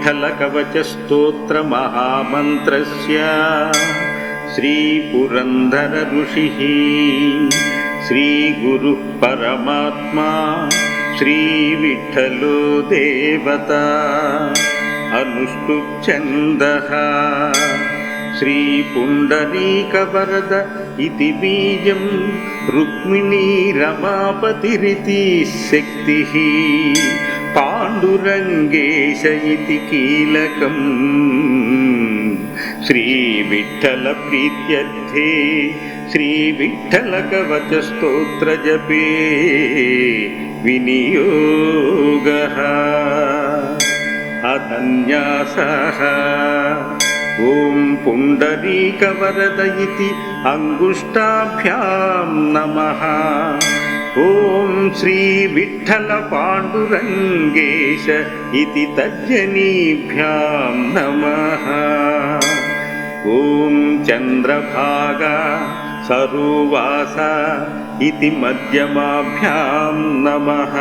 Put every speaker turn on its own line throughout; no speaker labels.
श्रीविठ्ठलकवचस्तोत्रमहामन्त्रस्य श्रीपुरन्दरऋषिः श्रीगुरुः परमात्मा श्रीविठ्ठलो देवता अनुष्टुप्छन्दः श्रीपुण्डरीकवरद इति बीजं रुक्मिणी रमापतिरिति शक्तिः पाण्डुरङ्गेश इति कीलकम् श्रीविठ्ठलप्रीत्यर्थे श्रीविठ्ठलकवचस्तोत्रजपे विनियोगः अधन्यासः ॐ पुण्डरीकवरद इति अङ्गुष्ठाभ्यां नमः ॐ श्रीविठ्ठलपाण्डुरङ्गेश इति तर्जनीभ्यां नमः ॐ चन्द्रभागा सरोवास इति मध्यमाभ्यां नमः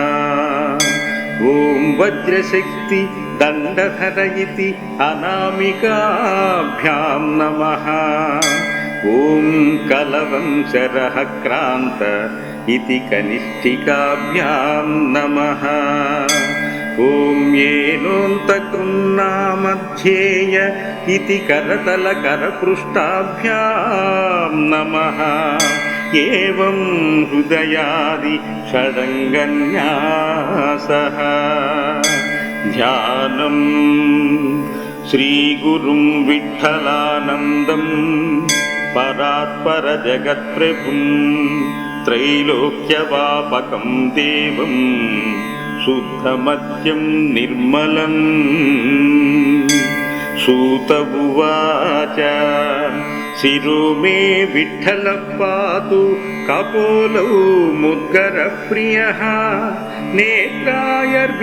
ॐ वज्रशक्ति दण्डधर इति अनामिकाभ्यां नमः ॐ कलवंशरः क्रान्त इति कनिष्ठिकाभ्यां नमः ॐ येनोऽन्तकृन्नामध्येय इति करतलकरपृष्ठाभ्यां नमः एवं हृदयादि षडङ्गन्यासः ध्यानम् श्रीगुरुं विठ्ठलानन्दं परात्परजगत्प्रभुं त्रैलोक्यवापकं देवं शुद्धमद्यं निर्मलम् सूत उवाच शिरो मे विठ्ठलः पातु कपोलौ मुद्गरप्रियः नेत्रायर्विष्णुरूपी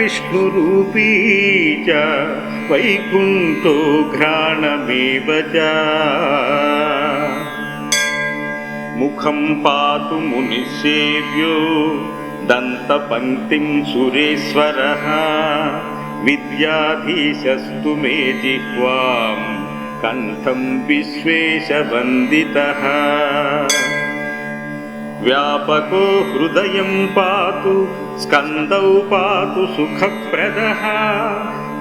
च वैकुण्ठो घ्राणमेव च ముఖం పాతు మునిసేవ్యో దంతపంక్తిం సురేశ్వర. విద్యాధీశస్తు మే జిహ్వాం కంఠం విశ్వేశవందిత. వ్యాపకో హృదయం పాతు స్కందౌ పాతు సుఖప్రద.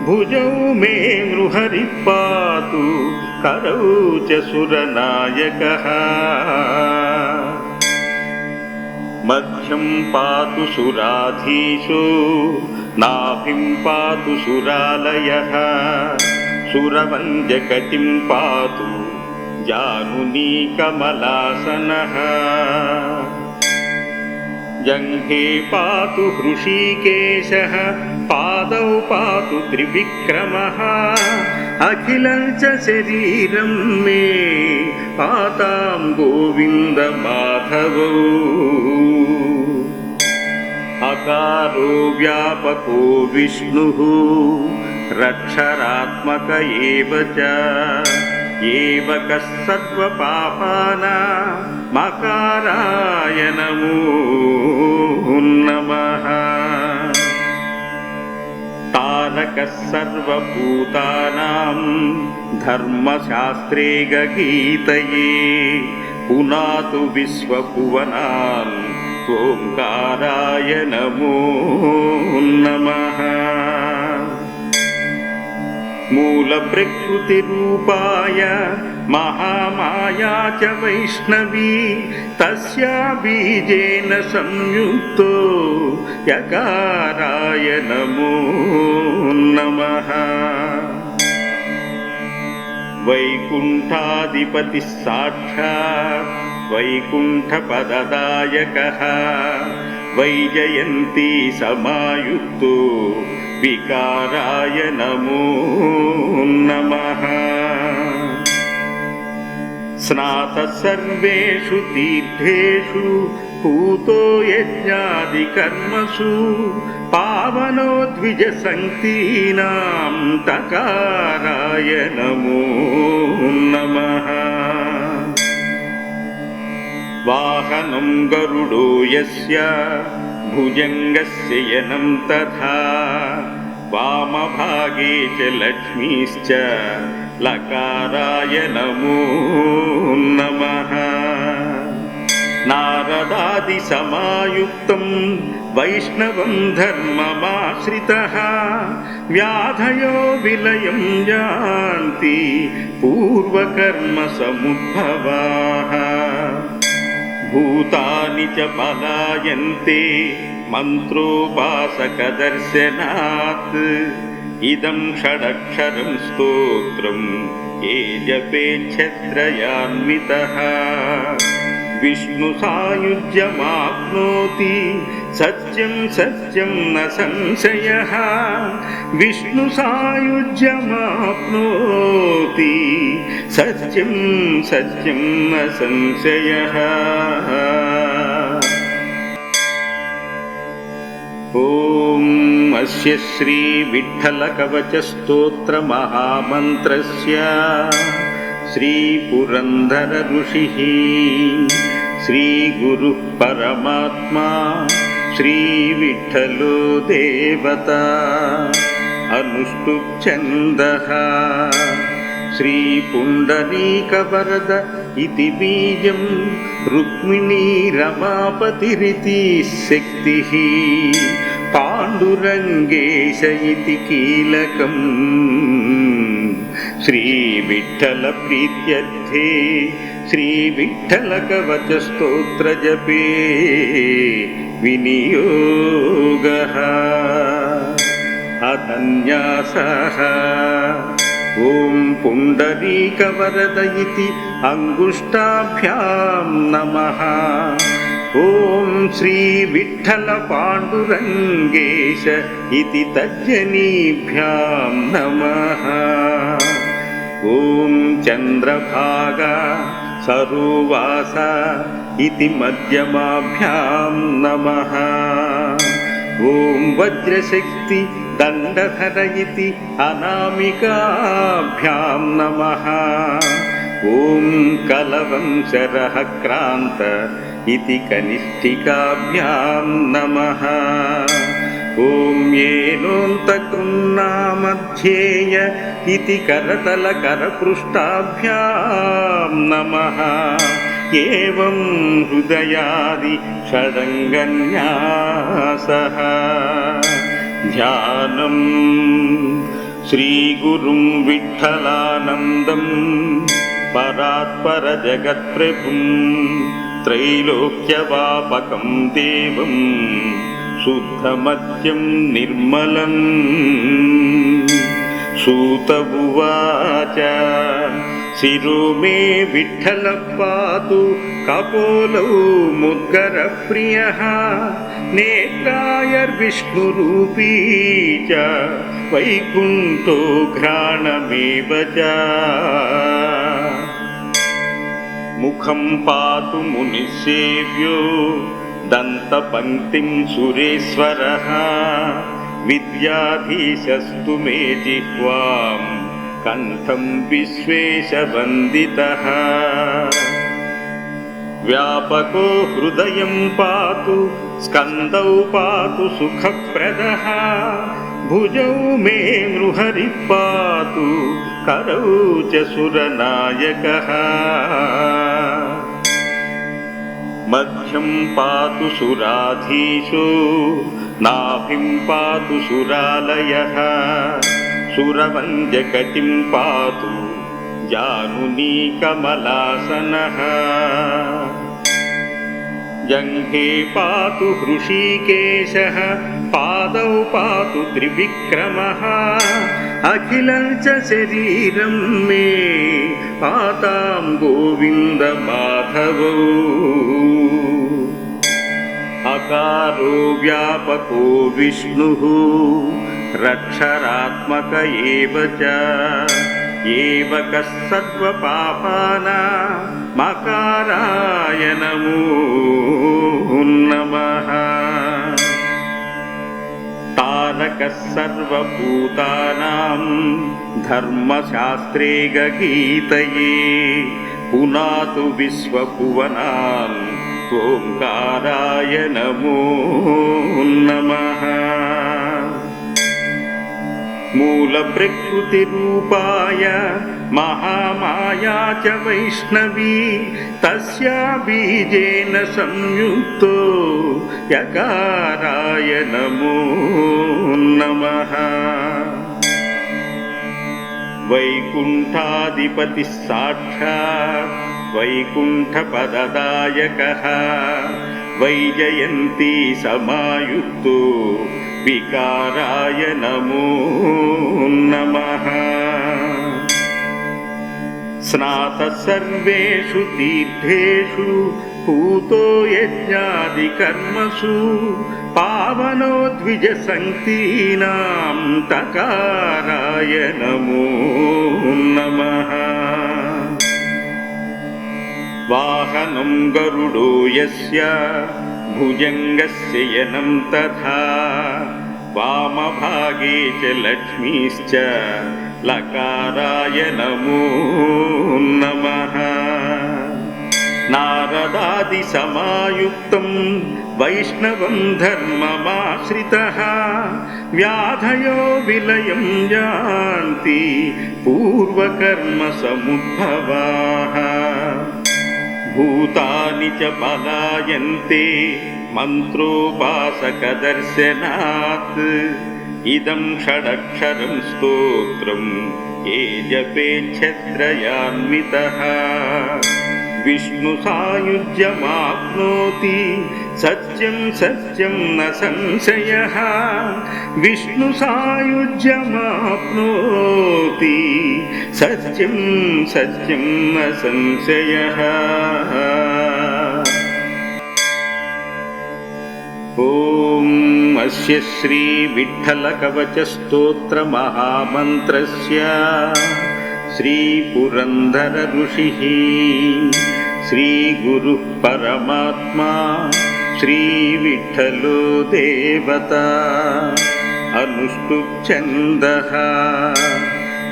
భుజౌ మే నృహరి పాతు కరౌ చ సురనాయక. मध्यं पातु सुराधीशो नाभिं पातु सुरालयः सुरवञ्जकटिं पातु जानुनी कमलासनः जङ्घे पातु हृषीकेशः पादौ पातु त्रिविक्रमः అఖిలంచ శరీరం మే పాతాం గోవింద మాధవో. అకారో వ్యాపకో విష్ణు రక్షరాత్మక ఏవక సర్వపాపానా మకారాయ నమో నమ. తారక సర్వభూతాన धर्मशास्त्रे गगीतये पुनातु विश्वभुवनान् ओङ्काराय नमो नमः मूलप्रकृतिरूपाय महामाया च वैष्णवी तस्या बीजेन संयुक्तो यकाराय नमो नमः वैकुण्ठाधिपतिः साक्षात् वैकुण्ठपददायकः वैजयन्ती समायुक्तो विकाराय नमो नमः स्नातः सर्वेषु तीर्थेषु पूतो यज्ञादिकर्मसु पावनो द्विजसङ्क्तीनां तकाराय नमो नमः वाहनं गरुडो यस्य भुजङ्गस्य यनं तथा वामभागे च लक्ष्मीश्च लकाराय नमो नमः नारदादिसमायुक्तं वैष्णवं धर्ममाश्रितः व्याधयो विलयं यान्ति पूर्वकर्मसमुद्भवाः भूतानि च पलायन्ते मन्त्रोपासकदर्शनात् इदं षडक्षरं स्तोत्रं ये जपेच्छत्रयान्वितः विष्णुसायुज्यमाप्नोति సత్యం సత్యం న సంశయ. విష్ణు సాయుజ్యమాప్నోతి సత్యం సత్యం న సంశయ. ఓం అస్య శ్రీ విఠల ఋషి. శ్రీ పరమాత్మా. श्रीविठ्ठलो देवता अनुष्टुप्छन्दः श्रीपुण्डरीकवरद इति बीजं रुक्मिणीरमापतिरिति शक्तिः पाण्डुरङ्गेश इति कीलकम् श्रीविठ्ठलप्रीत्यर्थे श्रीविठ्ठलकवचस्तोत्रजपे विनियोगः अधन्यासः ॐ पुण्डरीकवरद इति अङ्गुष्ठाभ्यां नमः ॐ श्रीविठ्ठलपाण्डुरङ्गेश इति तज्जनीभ्यां नमः ॐ चन्द्रभागा सरोवास इति मध्यमाभ्यां नमः ॐ वज्रशक्ति दण्डधर इति अनामिकाभ्यां नमः ॐ कलवंशरः क्रान्त इति कनिष्ठिकाभ्यां नमः ॐ येनोऽन्तकृन्नामध्येय इति करतलकरपृष्ठाभ्यां नमः एवं हृदयादि षडङ्गन्यासः ध्यानम् श्रीगुरुं विठ्ठलानन्दं परात्परजगत्प्रभुं त्रैलोक्यवापकं देवं शुद्धमत्यं निर्मलम् सूत उवाच शिरो मे विठ्ठलः पातु कपोलौ मुद्गरप्रियः नेत्रायर्विष्णुरूपी च वैकुण्ठो घ्राणमेव च मुखं पातु मुनिसेव्यो दन्तपङ्क्तिं सुरेश्वरः विद्याधीशस्तु मे जिह्वां कण्ठं विश्वेशवन्दितः व्यापको हृदयं पातु स्कन्दौ पातु सुखप्रदः भुजौ मे नृहरिः पातु करौ च सुरनायकः मध्यं पातु सुराधीशो नाभिं पातु सुरालयः। सुरवञ्जकटिं पातु जानुनी कमलासनः जङ्घे पातु हृषीकेशः पादौ पातु त्रिविक्रमः अखिलं च शरीरं मे पातां गोविन्दमाधवौ अकारो व्यापको विष्णुः रक्षरात्मक एव च एवकः सर्वपापानामकाराय नमो नमः सर्वभूतानां धर्मशास्त्रे गगीतये पुनातु विश्वभुवनान् ओङ्काराय नमो नमः मूलप्रकृतिरूपाय महामाया च वैष्णवी तस्या बीजेन संयुक्तो यकाराय नमो नमः वैकुण्ठाधिपतिः साक्षात् वैकुण्ठपददायकः वैजयन्ती समायुक्तो विकाराय नमो नमः स्नातः सर्वेषु तीर्थेषु पूतो यज्ञादिकर्मसु पावनो द्विजसङ्क्तीनां तकाराय नमो नमः वाहनं गरुडो यस्य भुजङ्गस्य यनं तथा वामभागे च लक्ष्मीश्च లకారాయ నమో నమ నారదాది సమాయుక్తం వైష్ణవం ధర్మమాశ్రిత. వ్యాధయో విలయం యాంతి పూర్వకర్మ సముద్భవా. భూతాని చ పలాయంతే మంత్రోపాసక इदं षडक्षरं स्तोत्रम् ये जपेच्छत्रयान्वितः विष्णुसायुज्यमाप्नोति सत्यं सत्यं न संशयः। विष्णुसायुज्यमाप्नोति सत्यं सत्यं न संशयः। ॐ अस्य श्रीविठ्ठलकवचस्तोत्रमहामन्त्रस्य श्रीपुरन्दरऋषिः श्रीगुरुः परमात्मा श्रीविठ्ठलो देवता अनुष्टुप्छन्दः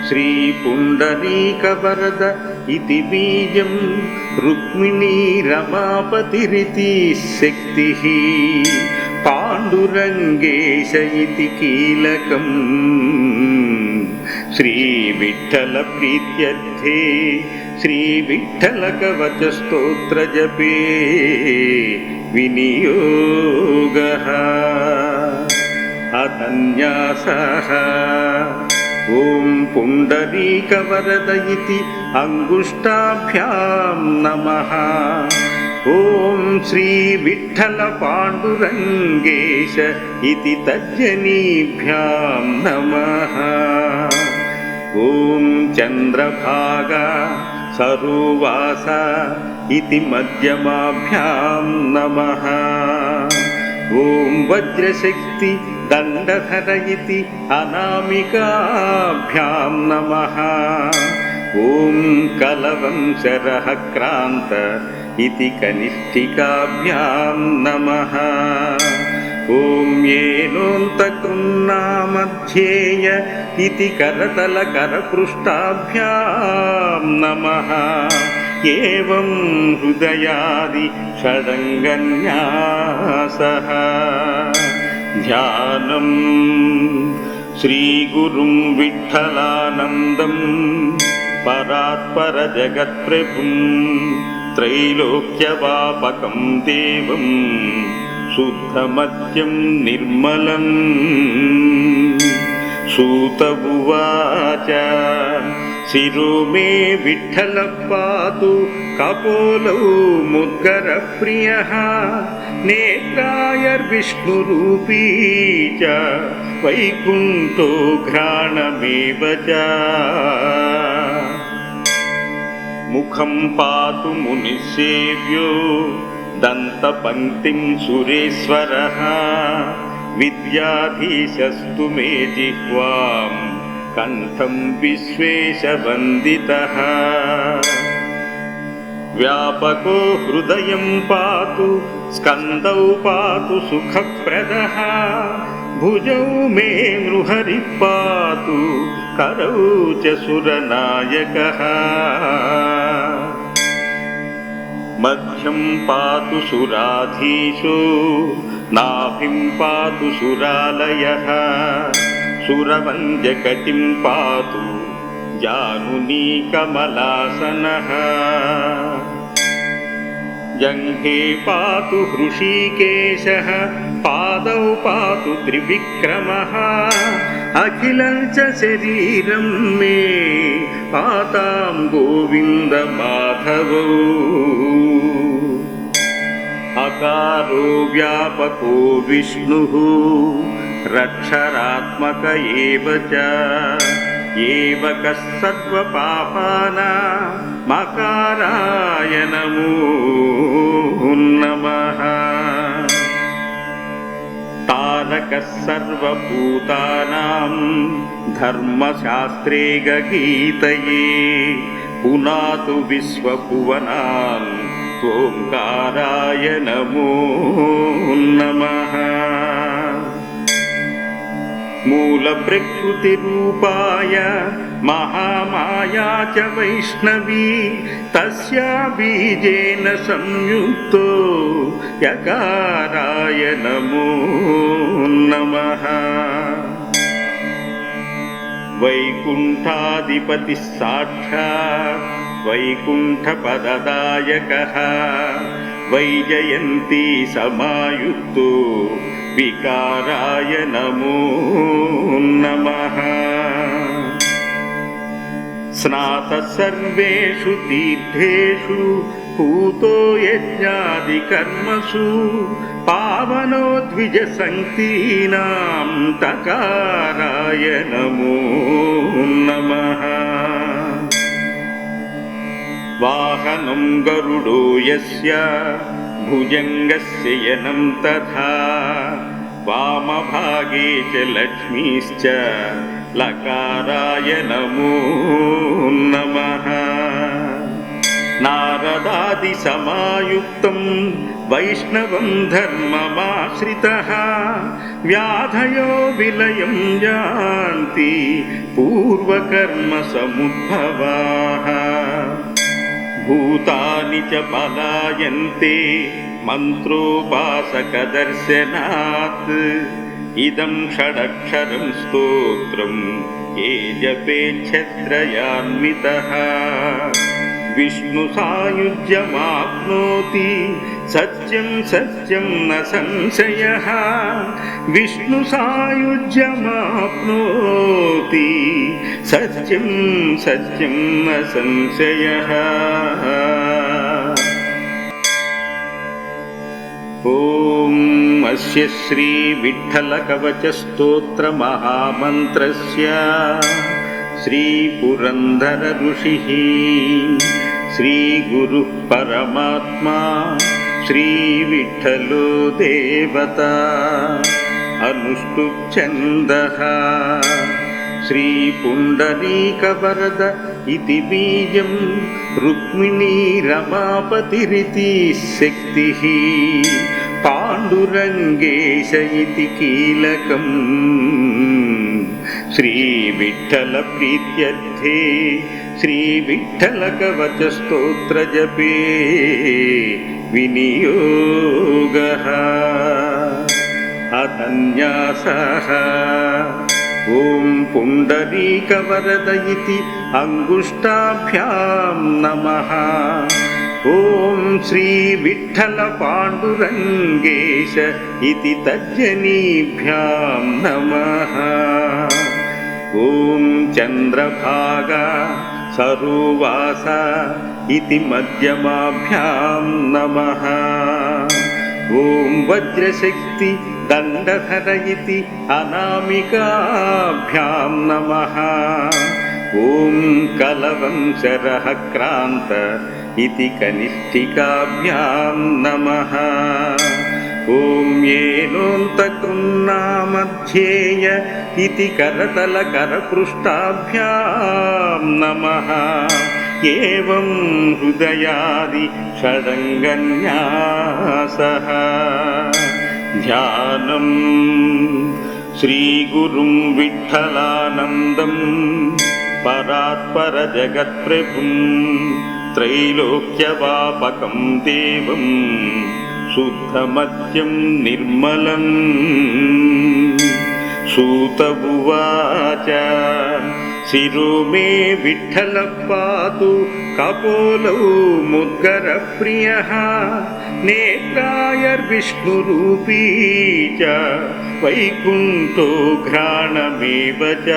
श्रीपुण्डरीकवरद इति बीजं रुक्मिणी रमापतिरिति शक्तिः पाण्डुरङ्गेश इति कीलकम् श्रीविठ्ठलप्रीत्यर्थे श्रीविठ्ठलकवचस्तोत्रजपे विनियोगः अधन्यासः ॐ पुण्डरीकवरद इति अङ्गुष्ठाभ्यां नमः ॐ श्रीविठ्ठलपाण्डुरङ्गेश इति तर्जनीभ्यां नमः ॐ चन्द्रभागा सरोवास इति मध्यमाभ्यां नमः ॐ वज्रशक्ति दण्डधर इति अनामिकाभ्यां नमः ॐ कलवंशरः क्रान्त इति कनिष्ठिकाभ्यां नमः ॐ येनोऽन्तकृन्नामध्येय इति करतलकरपृष्ठाभ्यां नमः एवं हृदयादि षडङ्गन्यासः ध्यानं श्रीगुरुं विठ्ठलानन्दं परात्परजगत्प्रभुं त्रैलोक्यवापकं देवं शुद्धमत्यं निर्मलम् सूत उवाच शिरो मे विठ्ठलः पातु कपोलौ मुद्गरप्रियः नेत्रायर्विष्णुरूपी च वैकुण्ठो घ्राणमेव च मुखं पातु मुनिसेव्यो दन्तपङ्क्तिं सुरेश्वरः विद्याधीशस्तु मे जिह्वां कण्ठं विश्वेशवन्दितः व्यापको हृदयं पातु स्कन्दौ पातु सुखप्रदः भुजौ मे नृहरिः पातु करौ च सुरनायकः मध्यं पातु सुराधीशो नाभिं पातु सुरालयः सुरवन्द्यगतिं पातु जानुनीकमलासनः जङ्घे पातु हृषीकेशः पादौ पातु त्रिविक्रमः అఖిలంచ శరీరం మే పాతాం గోవింద మాధవో. అకారో వ్యాపకో విష్ణు రక్షరాత్మక ఏవ చ. ఏవ కः నమో నమః. తారకः సర్వభూతానాం ధర్మశాస్త్రే గీతయే పునాతు విశ్వభువనాన్ ఓంకారాయ నమో. నమః మూల ప్రకృతి రూపాయ మహామాయా చ వైష్ణవీ తస్యా బీజేన సంయుక్తో యకారాయ నమో నమః. వైకుంఠాధిపతి సాక్షాత్ వైకుంఠపదదాయకः. వైజయంతి సమాయుక్తో వికారాయ నమో నమః స్నాత సర్వేషు తీర్థేషు పూతో యజ్ఞాదికర్మసు పావనో ద్విజ సంక్తీనాం తకారాయ నమో నమః. వాహనం గరుడో యస్య భుజంగస్య యనం తథా వామభాగే చ లక్ష్మీశ్చ లకారాయ నమో. నమః నారదాది సమాయుక్తం వైష్ణవం ధర్మమాశ్రిత. వ్యాధయో విలయం యాంతి పూర్వకర్మ సముద్భవా. భూతాని చ పలాయంతే మంత్రోపాసకదర్శనాత్ ఇదం షడక్షరం స్తోత్రం ఏ జపేచ్ఛత్రయాన్వితः విష్ణు సాయుజ్యమాప్నోతి సత్యం సత్యం న సంశయः విష్ణు సాయుజ్యమాప్నోతి సత్యం సత్యం న ॐ अस्य श्रीविठ्ठलकवचस्तोत्रमहामन्त्रस्य श्रीपुरन्दरऋषिः श्रीगुरुः परमात्मा श्रीविठ्ठलो देवता अनुष्टुप्छन्दः श्रीपुण्डरीकवरद इति बीजं रुक्मिणी रमापतिरिति शक्तिः पाण्डुरङ्गेश इति कीलकम् श्रीविठ्ठलप्रीत्यर्थे श्रीविठ्ठलकवचस्तोत्रजपे विनियोगः अनन्यासः ॐ पुण्डरीकवरद इति अङ्गुष्ठाभ्यां नमः ॐ श्रीविठ्ठलपाण्डुरङ्गेश इति तर्जनीभ्यां नमः ॐ चन्द्रभागा सरोवास इति मध्यमाभ्यां नमः ॐ वज्रशक्ति दण्डधर इति अनामिकाभ्यां नमः ॐ कलवंशरः क्रान्त इति कनिष्ठिकाभ्यां नमः ॐ येनोऽन्तकृन्नामध्येय इति करतलकरपृष्ठाभ्यां नमः एवं हृदयादि षडङ्गन्यासः ध्यानं श्रीगुरुं विठ्ठलानन्दं परात्परजगत्प्रभुं त्रैलोक्यवापकं देवं शुद्धमत्यं निर्मलम् सूत उवाच शिरो मे विठ्ठलः पातु कपोलौ मुद्गरप्रियः नेत्रायर्विष्णुरूपी च वैकुण्ठो घ्राणमेव च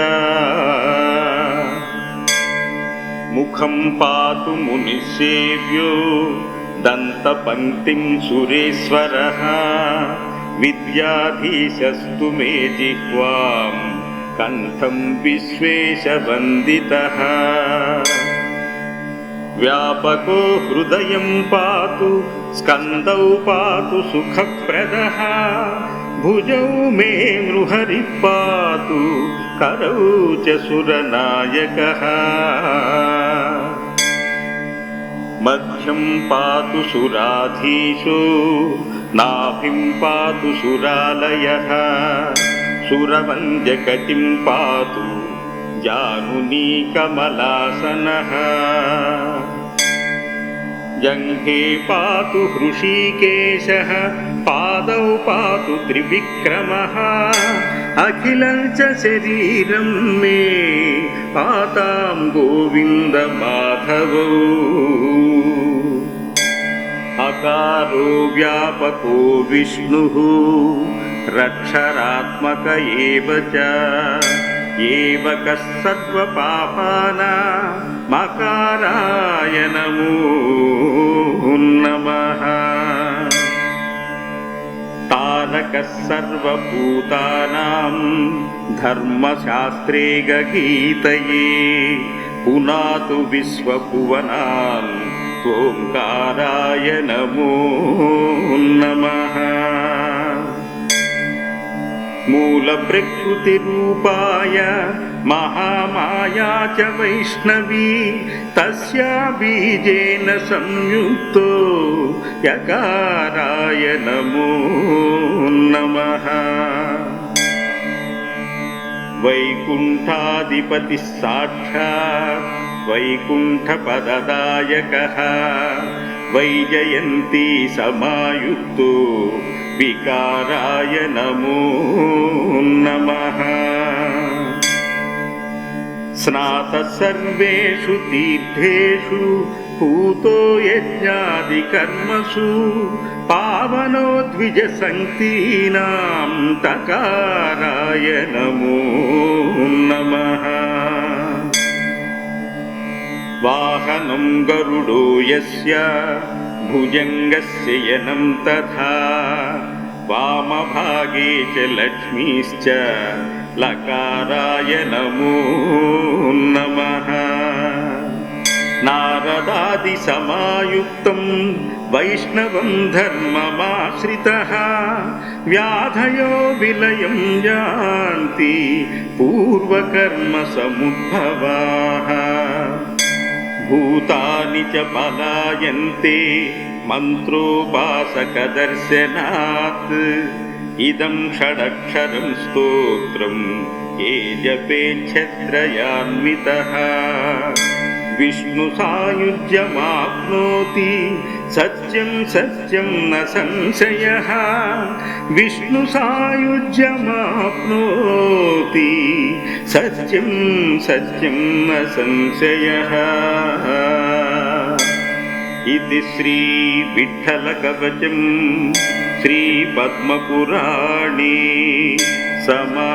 मुखं पातु मुनिसेव्यो दन्तपङ्क्तिं सुरेश्वरः विद्याधीशस्तु मे जिह्वां कण्ठं विश्वेशवन्दितः व्यापको हृदयं पातु स्कन्दौ पातु सुखप्रदः भुजौ मे नृहरिः पातु करौ च सुरनायकः मध्यं पातु सुराधीशो नाभिं पातु सुरालयः सुरवन्द्यकटिं पातु जानुनी कमलासनः जङ्घे पातु हृषीकेशः पादौ पातु त्रिविक्रमः अखिलं च शरीरं मे पातां गोविन्दमाधवौ अकारो व्यापको विष्णुः रक्षरात्मक एव च एवकः सर्वपापानामकाराय नमो नमः तारकः सर्वभूतानां धर्मशास्त्रे गगीतये पुनातु विश्वभुवनान् ఓంకారాయ నమో నమ మూల ప్రకృతి రూపాయ మహామాయా చ వైష్ణవీ తస్యా బీజేన సంయుక్తో యకారాయ నమో నమ వైకుంఠాధిపతి సాక్షాత్ वैकुण्ठपददायकः वैजयन्ती समायुक्तो विकाराय नमो नमः स्नातः सर्वेषु तीर्थेषु पूतो यज्ञादिकर्मसु पावनो द्विजसङ्क्तीनां तकाराय नमो नमः वाहनं गरुडो यस्य भुजङ्गस्य यनं तथा वामभागे च लक्ष्मीश्च लकाराय नमो नमः नारदादिसमायुक्तं वैष्णवं धर्ममाश्रितः व्याधयो विलयं यान्ति पूर्वकर्मसमुद्भवाः భూతాని చ పలాయంతే మంత్రోపాసకదర్శనాత్. ఇదం షడక్షరం స్తోత్రం ఏ జపేచ్ఛత్రయాన్విత విష్ణు సాయుజ్యమాప్నోతి సత్యం సత్యం న సంశయ. విష్ణు సాయుజ్యమాప్నోతి సత్యం సత్యం న సంశయ. ఇది శ్రీ విఠల కవచం శ్రీ పద్మపురాణే సమాప్త.